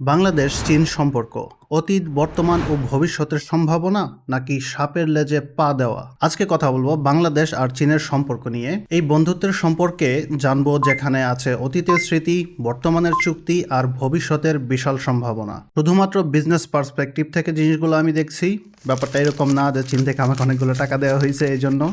বাংলাদেশ, চীন সম্পর্ক, অতীত, বর্তমান ও ভবিষ্যতের সম্ভাবনা নাকি সাপের লেজে পা দেওয়া? আজকে কথা বলব বাংলাদেশ আর চীনের সম্পর্ক নিয়ে। এই বন্ধুত্বের সম্পর্কে জানব যেখানে আছে অতীতের স্মৃতি, বর্তমানের চুক্তি আর ভবিষ্যতের বিশাল সম্ভাবনা। শুধুমাত্র বিজনেস পার্সপেক্টিভ থেকে জিনিসগুলো আমি দেখছি। ব্যাপারটা এরকম না যে চীন থেকে আমাকে অনেকগুলো টাকা দেওয়া হয়েছে এই জন্য।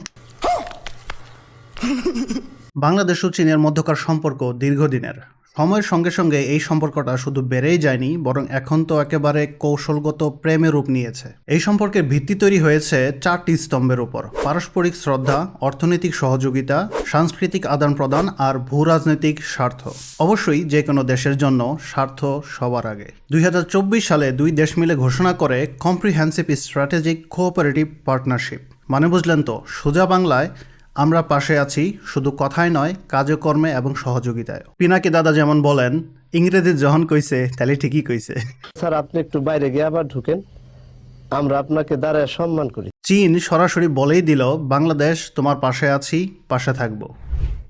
বাংলাদেশ ও চীনের মধ্যকার সম্পর্ক দীর্ঘদিনের। সময়ের সঙ্গে সঙ্গে এই সম্পর্কটা শুধু বেড়েই যায়নি, বরং এখন তো একেবারে কৌশলগত প্রেমে রূপ নিয়েছে। এই সম্পর্কের ভিত্তি তৈরি হয়েছে চারটি স্তম্ভের উপর। পারস্পরিক শ্রদ্ধা, অর্থনৈতিক সহযোগিতা, সাংস্কৃতিক আদান প্রদান আর ভূ রাজনৈতিক স্বার্থ। অবশ্যই যে কোনো দেশের জন্য স্বার্থ সবার আগে। দুই হাজার চব্বিশ সালে দুই দেশ মিলে ঘোষণা করে কম্প্রিহেন্সিভ স্ট্র্যাটেজিক কোঅপারেটিভ পার্টনারশিপ মানে বুঝলেন তো, সোজা বাংলায় আমরা পাশে আছি শুধু কথায় নয় কাজকর্মে এবং সহযোগিতায় পিনাকি দাদা যেমন বলেন ইংরেজি যখন কইছে তাহলে ঠিকই কইছে। স্যার আপনি একটু বাইরে গিয়ে আবার ঢুকেন। আমরা আপনাকে দাঁড়ায় সম্মান করি। চীন সরাসরি বলেই দিল বাংলাদেশ তোমার পাশে আছি পাশে থাকব।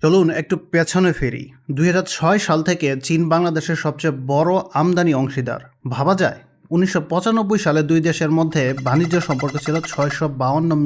চলুন একটু পেছনে ফেরি। দুই হাজার ছয় সাল থেকে চীন বাংলাদেশের সবচেয়ে বড় আমদানি অংশীদার ভাবা যায়? উনিশশো পঁচানব্বই সালে দুই দেশের মধ্যে বাণিজ্য সম্পর্ক ছিল ছয়শো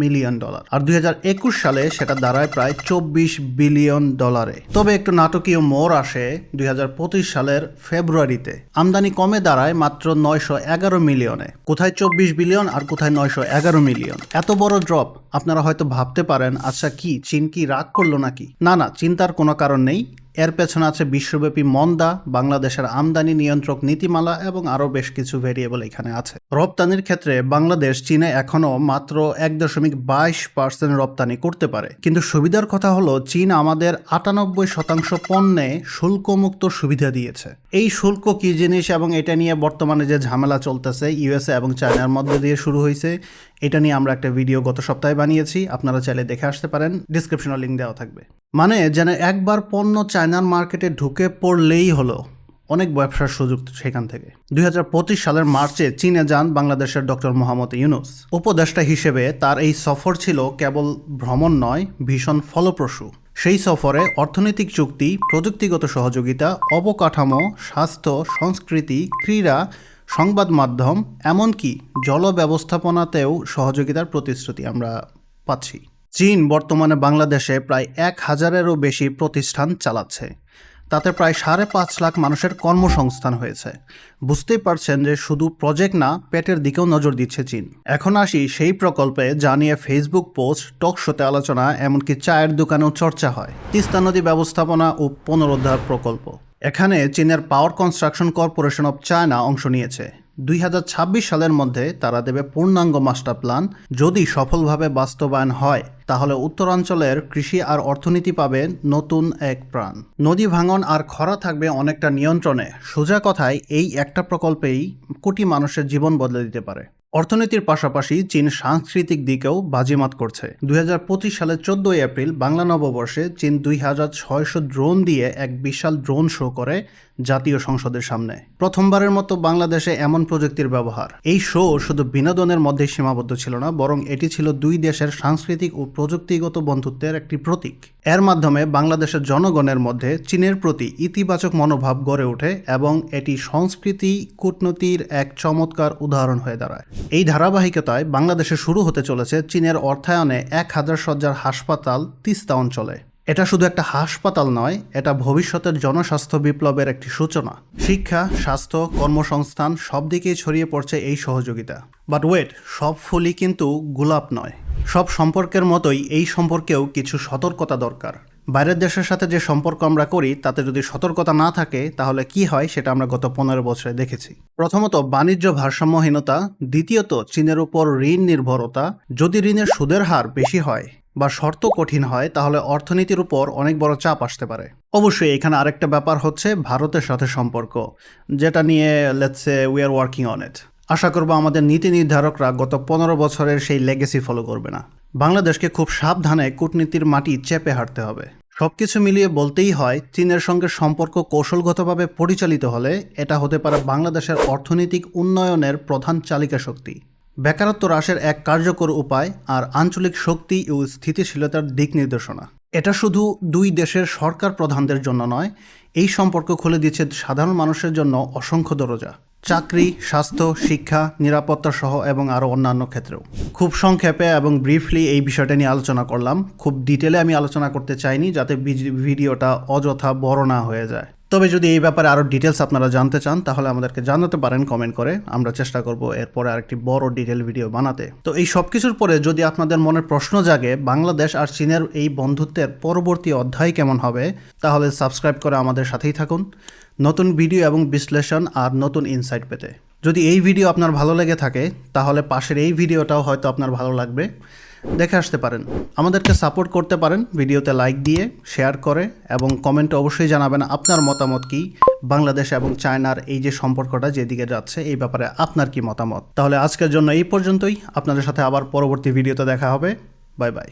মিলিয়ন ডলার আর দু হাজার একুশ সালে সেটা দাঁড়ায় প্রায় চব্বিশ বিলিয়ন ডলারে। তবে একটু নাটকীয় মোড় আসে দু হাজার পঁচিশ সালের ফেব্রুয়ারিতে। আমদানি কমে দাঁড়ায় মাত্র নয়শো এগারো মিলিয়নে। কোথায় চব্বিশ বিলিয়ন আর কোথায় নয়শো এগারো মিলিয়ন? এত বড় ড্রপ, আপনারা হয়তো ভাবতে পারেন আচ্ছা কি, চীন কি রাগ করল নাকি? না না, চিন্তার কোনো কারণ নেই। এর পেছনে আছে বিশ্বব্যাপী মন্দা, বাংলাদেশের আমদানি নিয়ন্ত্রক নীতিমালা এবং আরও বেশ কিছু ভেরিয়েবল এখানে আছে। রপ্তানির ক্ষেত্রে বাংলাদেশ চীনে এখনও মাত্র এক দশমিক বাইশ পার্সেন্ট রপ্তানি করতে পারে। কিন্তু সুবিধার কথা হলো, চীন আমাদের আটানব্বই শতাংশ পণ্যে শুল্কমুক্ত সুবিধা দিয়েছে। এই শুল্ক কি জিনিস এবং এটা নিয়ে বর্তমানে যে ঝামেলা চলতেছে ইউএসএ এবং চায়নার মধ্যে দিয়ে শুরু হয়েছে, এটা নিয়ে আমরা একটা ভিডিও গত সপ্তাহে বানিয়েছি, আপনারা চাইলে দেখে আসতে পারেন ডিসক্রিপশনে লিঙ্ক দেওয়া থাকবে। মানে যেন একবার পণ্য চায়নার মার্কেটে ঢুকে পড়লেই হলো। অনেক ব্যবসার সুযোগ সেখান থেকে। দুই হাজার পঁচিশ সালের মার্চে চীনে যান বাংলাদেশের ডক্টর মোহাম্মদ ইউনুস। উপদেষ্টা হিসেবে তার এই সফর ছিল কেবল ভ্রমণ নয়, ভীষণ ফলপ্রসূ। সেই সফরে অর্থনৈতিক চুক্তি, প্রযুক্তিগত সহযোগিতা, অবকাঠামো, স্বাস্থ্য, সংস্কৃতি, ক্রীড়া, সংবাদ মাধ্যম, এমনকি জল ব্যবস্থাপনাতেও সহযোগিতার প্রতিশ্রুতি আমরা পাচ্ছি। চীন বর্তমানে বাংলাদেশে প্রায় এক হাজারেরও বেশি প্রতিষ্ঠান চালাচ্ছে। তাতে প্রায় সাড়ে পাঁচ লাখ মানুষের কর্মসংস্থান হয়েছে। বুঝতেই পারছেন যে শুধু প্রজেক্ট না, পেটের দিকেও নজর দিচ্ছে চীন। এখন আসি সেই প্রকল্পে যা নিয়ে ফেসবুক পোস্ট, টক শোতে আলোচনা, এমনকি চায়ের দোকানেও চর্চা হয়। তিস্তা নদী ব্যবস্থাপনা ও পুনরুদ্ধার প্রকল্প। এখানে চীনের power construction corporation of China অংশ নিয়েছে। দুই হাজার ছাব্বিশ সালের মধ্যে তারা দেবে পূর্ণাঙ্গ মাস্টার প্ল্যান। যদি সফলভাবে বাস্তবায়ন হয় তাহলে উত্তরাঞ্চলের কৃষি আর অর্থনীতি পাবে নতুন এক প্রাণ। নদী ভাঙন আর খরা থাকবে অনেকটা নিয়ন্ত্রণে। সোজা কথায়, এই একটা প্রকল্পেই কোটি মানুষের জীবন বদলে দিতে পারে। অর্থনীতির পাশাপাশি চীন সাংস্কৃতিক দিকেও বাজিমাত করছে। দুই হাজার পঁচিশ সালের চোদ্দই এপ্রিল বাংলা নববর্ষে চীন দুই হাজার ছয়শো ড্রোন দিয়ে এক বিশাল ড্রোন শো করে জাতীয় সংসদের সামনে। প্রথমবারের মতো বাংলাদেশে এমন প্রযুক্তির ব্যবহার। এই শো শুধু বিনোদনের মধ্যে সীমাবদ্ধ ছিল না, বরং এটি ছিল দুই দেশের সাংস্কৃতিক ও প্রযুক্তিগত বন্ধুত্বের একটি প্রতীক। এর মাধ্যমে বাংলাদেশের জনগণের মধ্যে চীনের প্রতি ইতিবাচক মনোভাব গড়ে ওঠে এবং এটি সংস্কৃতি, কূটনীতির এক চমৎকার উদাহরণ হয়ে দাঁড়ায়। এই ধারাবাহিকতায় বাংলাদেশে শুরু হতে চলেছে চীনের অর্থায়নে এক হাজার সজ্জার হাসপাতাল তিস্তা অঞ্চলে। এটা শুধু একটা হাসপাতাল নয়, এটা ভবিষ্যতের জনস্বাস্থ্য বিপ্লবের একটি সূচনা। শিক্ষা, স্বাস্থ্য, কর্মসংস্থান, সব দিকেই ছড়িয়ে পড়ছে এই সহযোগিতা। বাট ওয়েট সব ফুলই কিন্তু গোলাপ নয়। সব সম্পর্কের মতোই এই সম্পর্কেও কিছু সতর্কতা দরকার। বাইরের দেশের সাথে যে সম্পর্ক আমরা করি, তাতে যদি সতর্কতা না থাকে, তাহলে কি হয় সেটা আমরা গত পনেরো বছরে দেখেছি। প্রথমত, বাণিজ্য ভারসাম্যহীনতা, দ্বিতীয়ত, চীনের উপর ঋণ নির্ভরতা। যদি ঋণের সুদের হার বেশি হয় বা শর্ত কঠিন হয়, তাহলে অর্থনীতির উপর অনেক বড় চাপ আসতে পারে। অবশ্যই এখানে আরেকটা ব্যাপার হচ্ছে ভারতের সাথে সম্পর্ক, যেটা নিয়ে let's we are working on it আশা করব আমাদের নীতি নির্ধারকরা গত পনেরো বছরের সেই লেগেসি ফলো করবে না। বাংলাদেশকে খুব সাবধানে কূটনীতির মাটি চেপে হাঁটতে হবে। সবকিছু মিলিয়ে বলতেই হয়, চীনের সঙ্গে সম্পর্ক কৌশলগতভাবে পরিচালিত হলে এটা হতে পারে বাংলাদেশের অর্থনৈতিক উন্নয়নের প্রধান চালিকা শক্তি বেকারত্ব হ্রাসের এক কার্যকর উপায় আর আঞ্চলিক শক্তি ও স্থিতিশীলতার দিক নির্দেশনা। এটা শুধু দুই দেশের সরকার প্রধানদের জন্য নয়, এই সম্পর্ক খুলে দিচ্ছে সাধারণ মানুষের জন্য অসংখ্য দরজা। চাকরি, স্বাস্থ্য, শিক্ষা, নিরাপত্তা সহ এবং আরও অন্যান্য ক্ষেত্রেও। খুব সংক্ষেপে এবং ব্রিফলি এই বিষয়টা নিয়ে আলোচনা করলাম। খুব ডিটেলে আমি আলোচনা করতে চাইনি যাতে ভিডিওটা অযথা বড় না হয়ে যায়। তবে যদি এই ব্যাপারে আরও ডিটেলস আপনারা জানতে চান, তাহলে আমাদেরকে জানাতে পারেন কমেন্ট করে। আমরা চেষ্টা করব এরপরে আরেকটি বড় ডিটেল ভিডিও বানাতে। তো এই সব কিছুর পরে যদি আপনাদের মনে প্রশ্ন জাগে, বাংলাদেশ আর চীনের এই বন্ধুত্বের পরবর্তী অধ্যায় কেমন হবে, তাহলে সাবস্ক্রাইব করে আমাদের সাথেই থাকুন। নতুন ভিডিও এবং বিশ্লেষণ আর নতুন ইনসাইট পেতে। যদি এই ভিডিও আপনার ভালো লেগে থাকে, তাহলে পাশের এই ভিডিওটাও হয়তো আপনার ভালো লাগবে। দেখে আসতে পারেন। আমাদেরকে সাপোর্ট করতে পারেন, ভিডিওতে লাইক দিয়ে, শেয়ার করে এবং কমেন্টে অবশ্যই জানাবেন আপনার মতামত কি বাংলাদেশ এবং চায়নার এই যে সম্পর্কটা যেদিকে যাচ্ছে, এই ব্যাপারে আপনার কি মতামত? তাহলে আজকের জন্য এই পর্যন্তই। আপনাদের সাথে আবার পরবর্তী ভিডিওতে দেখা হবে। Bye bye.